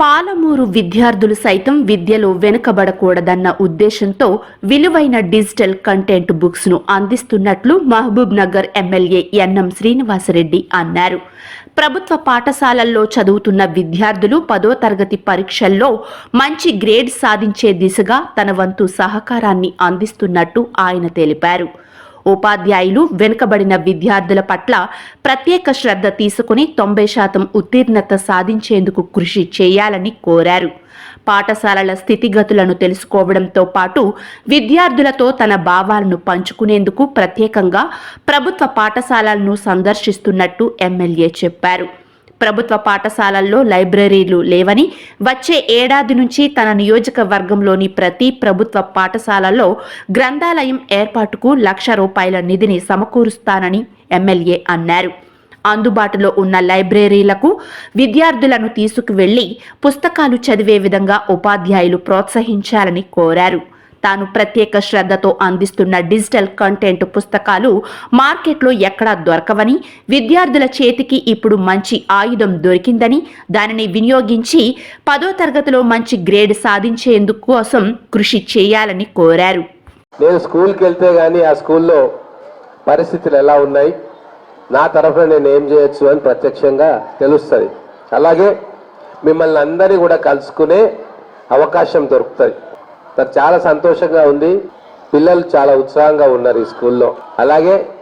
పాలమూరు విద్యార్థులు సైతం విద్యలో వెనుకబడకూడదన్న ఉద్దేశంతో విలువైన డిజిటల్ కంటెంట్ బుక్స్ను అందిస్తున్నట్లు Mahabubnagar MLA NM Srinivasa Reddy అన్నారు. ప్రభుత్వ పాఠశాలల్లో చదువుతున్న విద్యార్థులు పదో తరగతి పరీక్షల్లో మంచి గ్రేడ్ సాధించే దిశగా తన వంతు సహకారాన్ని అందిస్తున్నట్టు ఆయన తెలిపారు. ఉపాధ్యాయులు వెనుకబడిన విద్యార్థుల పట్ల ప్రత్యేక శ్రద్ధ తీసుకుని తొంభై శాతం ఉత్తీర్ణత సాధించేందుకు కృషి చేయాలని కోరారు. పాఠశాలల స్థితిగతులను తెలుసుకోవడంతో పాటు విద్యార్థులతో తన భావాలను పంచుకునేందుకు ప్రత్యేకంగా ప్రభుత్వ పాఠశాలలను సందర్శిస్తున్నట్టు ఎమ్మెల్యే చెప్పారు. ప్రభుత్వ పాఠశాలల్లో లైబ్రరీలు లేవని వచ్చే ఏడాది నుంచి తన నియోజకవర్గంలోని ప్రతి ప్రభుత్వ పాఠశాలలో గ్రంథాలయం ఏర్పాటుకు లక్ష రూపాయల నిధిని సమకూరుస్తానని ఎమ్మెల్యే అన్నారు. అందుబాటులో ఉన్న లైబ్రరీలకు విద్యార్థులను తీసుకువెళ్ళి పుస్తకాలు చదివే విధంగా ఉపాధ్యాయులు ప్రోత్సహించాలని కోరారు. తాను ప్రత్యేక శ్రద్ధతో అందిస్తున్న డిజిటల్ కంటెంట్ పుస్తకాలు మార్కెట్లో ఎక్కడా దొరకవని విద్యార్థుల చేతికి ఇప్పుడు మంచి ఆయుధం దొరికిందని దానిని వినియోగించి పదో తరగతిలో మంచి గ్రేడ్ సాధించేందుకు కోసం కృషి చేయాలని కోరారు. నేను స్కూల్కి వెళ్తే కానీ ఆ స్కూల్లో పరిస్థితులు ఎలా ఉన్నాయి? నా తరఫున నేను ఏం చేయొచ్చు అని ప్రత్యక్షంగా తెలుస్తుంది. అలాగే మిమ్మల్ని అందరినీ కూడా కలుసుకునే అవకాశం దొరుకుతుంది. చాలా సంతోషంగా ఉంది. పిల్లలు చాలా ఉత్సాహంగా ఉన్నారు ఈ స్కూల్లో. అలాగే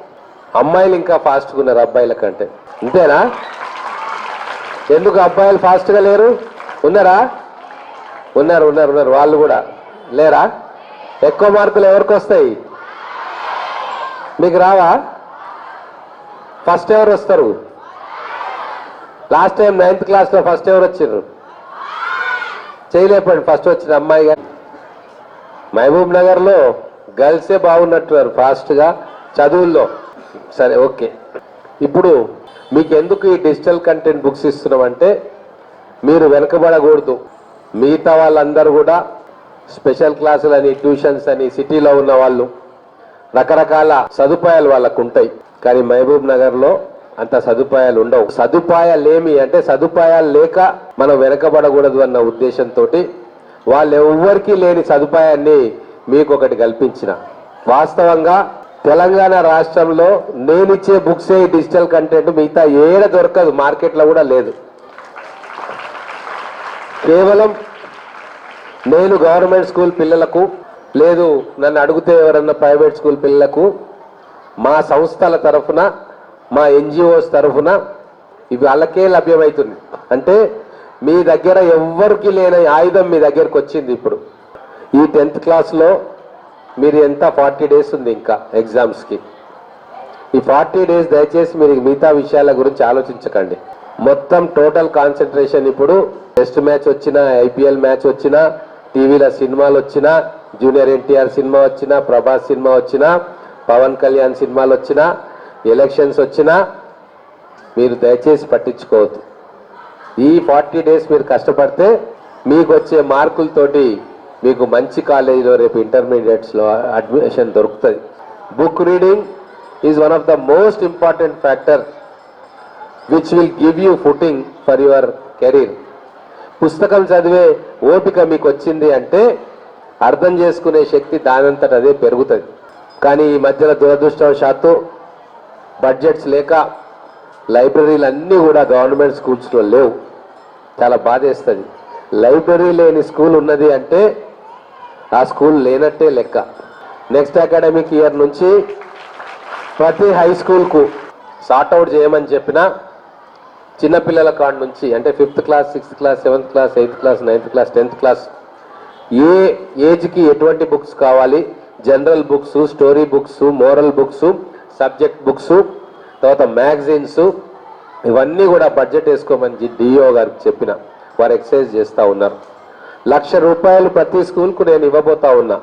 అమ్మాయిలు ఇంకా ఫాస్ట్గా ఉన్నారు అబ్బాయిల కంటే. అంతేనా ఎందుకు అబ్బాయిలు ఫాస్ట్గా లేరు? ఉన్నారా? ఉన్నారు ఉన్నారు ఉన్నారు. వాళ్ళు కూడా. లేరా? ఎక్కువ మార్కులు ఎవరికి వస్తాయి? మీకు రావా? ఫస్ట్ ఎవరు వస్తారు? లాస్ట్ టైం నైన్త్ క్లాస్లో ఫస్ట్ ఎవరు వచ్చారు చేయలేపండి ఫస్ట్ వచ్చిన అమ్మాయి గారు. మహబూబ్ నగర్లో గర్ల్సే బాగున్నట్టున్నారు ఫాస్ట్గా. చదువుల్లో. సరే ఓకే. ఇప్పుడు మీకు ఎందుకు ఈ డిజిటల్ కంటెంట్ బుక్స్ ఇస్తున్నామంటే మీరు వెనకబడకూడదు. మిగతా వాళ్ళందరూ కూడా స్పెషల్ క్లాసులు అని ట్యూషన్స్ అని సిటీలో ఉన్న వాళ్ళు రకరకాల సదుపాయాలు వాళ్ళకు ఉంటాయి కానీ మహబూబ్ నగర్లో అంత సదుపాయాలు ఉండవు. సదుపాయాలు ఏమి అంటే సదుపాయాలు లేక మనం వెనకబడకూడదు అన్న ఉద్దేశంతో వాళ్ళు ఎవ్వరికీ లేని సదుపాయాన్ని మీకు ఒకటి కల్పించిన. వాస్తవంగా తెలంగాణ రాష్ట్రంలో నేనిచ్చే బుక్సే ఈ డిజిటల్ కంటెంట్ మిగతా ఏడ దొరకదు మార్కెట్లో కూడా లేదు. కేవలం నేను గవర్నమెంట్ స్కూల్ పిల్లలకు లేదు నన్ను అడిగితే ఎవరన్నా ప్రైవేట్ స్కూల్ పిల్లలకు మా సంస్థల తరఫున మా ఎన్జిఓస్ తరఫున ఇవి వాళ్ళకే లభ్యమవుతుంది. అంటే మీ దగ్గర ఎవ్వరికి లేని ఆయుధం మీ దగ్గరకు వచ్చింది ఇప్పుడు. ఈ టెన్త్ క్లాస్లో మీరు ఎంత ఫార్టీ డేస్ ఉంది ఇంకా ఎగ్జామ్స్కి ఈ ఫార్టీ డేస్ దయచేసి మీరు మిగతా విషయాల గురించి ఆలోచించకండి. మొత్తం టోటల్ కాన్సన్ట్రేషన్ ఇప్పుడు టెస్ట్ మ్యాచ్ వచ్చినా ఐపీఎల్ మ్యాచ్ వచ్చినా టీవీలో సినిమాలు వచ్చినా జూనియర్ ఎన్టీఆర్ సినిమా వచ్చినా ప్రభాస్ సినిమా వచ్చినా పవన్ కళ్యాణ్ సినిమాలు వచ్చినా ఎలక్షన్స్ వచ్చినా మీరు దయచేసి పట్టించుకోవద్దు. ఈ ఫార్టీ డేస్ మీరు కష్టపడితే మీకు వచ్చే మార్కులతోటి మీకు మంచి కాలేజీలో రేపు ఇంటర్మీడియట్స్లో అడ్మిషన్ దొరుకుతుంది. Book reading is one of the most important factor which will give you footing for your career పుస్తకం చదివే ఓపిక మీకు వచ్చింది అంటే అర్థం చేసుకునే శక్తి దానంతట అదే పెరుగుతుంది. కానీ ఈ మధ్యలో దురదృష్టవశాత్తు బడ్జెట్స్ లేక లైబ్రరీలు అన్నీ కూడా గవర్నమెంట్ స్కూల్స్లో లేవు. చాలా బాధేస్తుంది. లైబ్రరీ లేని స్కూల్ ఉన్నది అంటే ఆ స్కూల్ లేనట్టే లెక్క. నెక్స్ట్ అకాడమిక్ ఇయర్ నుంచి ప్రతి హై స్కూల్కు సార్ట్అవుట్ చేయమని చెప్పిన చిన్నపిల్లల కాడ నుంచి అంటే fifth class sixth class seventh class eighth class ninth class tenth class ఏ ఏజ్కి ఎటువంటి బుక్స్ కావాలి? General books story books moral books subject books తర్వాత మ్యాగజైన్స్ ఇవన్నీ కూడా బడ్జెట్ వేసుకోమని డిఓ గారికి చెప్పిన. వారు ఎక్సర్సైజ్ చేస్తూ ఉన్నారు. లక్ష రూపాయలు ప్రతి స్కూల్కు నేను ఇవ్వబోతా ఉన్నా.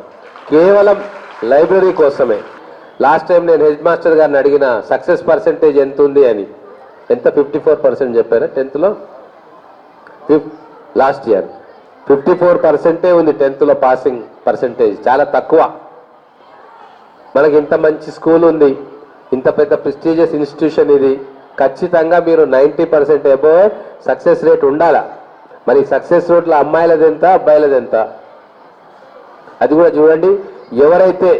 కేవలం లైబ్రరీ కోసమే. లాస్ట్ టైం నేను హెడ్ మాస్టర్ గారిని అడిగిన సక్సెస్ పర్సెంటేజ్ ఎంత ఉంది? అని. ఎంత? ఫిఫ్టీ ఫోర్ పర్సెంట్ చెప్పారా? టెన్త్లో ఫిఫ్ లాస్ట్ ఇయర్. ఫిఫ్టీ ఫోర్ పర్సెంటే ఉంది టెన్త్లో పాసింగ్ పర్సెంటేజ్ చాలా తక్కువ. మనకి ఇంత మంచి స్కూల్ ఉంది. ఇంత పెద్ద ప్రెస్టీజియస్ ఇన్స్టిట్యూషన్ ఇది. ఖచ్చితంగా మీరు ninety percent above success rate ఉండాలా? మరి సక్సెస్ రేట్లో అమ్మాయిలది ఎంత అబ్బాయిలది ఎంత అది కూడా చూడండి. ఎవరైతే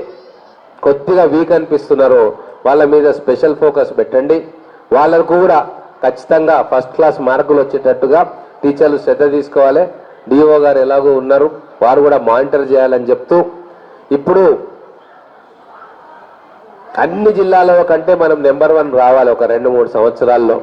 కొద్దిగా వీక్ అనిపిస్తున్నారో వాళ్ళ మీద స్పెషల్ ఫోకస్ పెట్టండి. వాళ్ళకు కూడా ఖచ్చితంగా ఫస్ట్ క్లాస్ మార్కులు వచ్చేటట్టుగా టీచర్లు శ్రద్ధ తీసుకోవాలి. డిఓ గారు ఎలాగో ఉన్నారు. వారు కూడా మానిటర్ చేయాలని చెప్తూ ఇప్పుడు అన్ని జిల్లాలో కంటే మనం నెంబర్ వన్ రావాలి ఒక రెండు మూడు సంవత్సరాల్లో.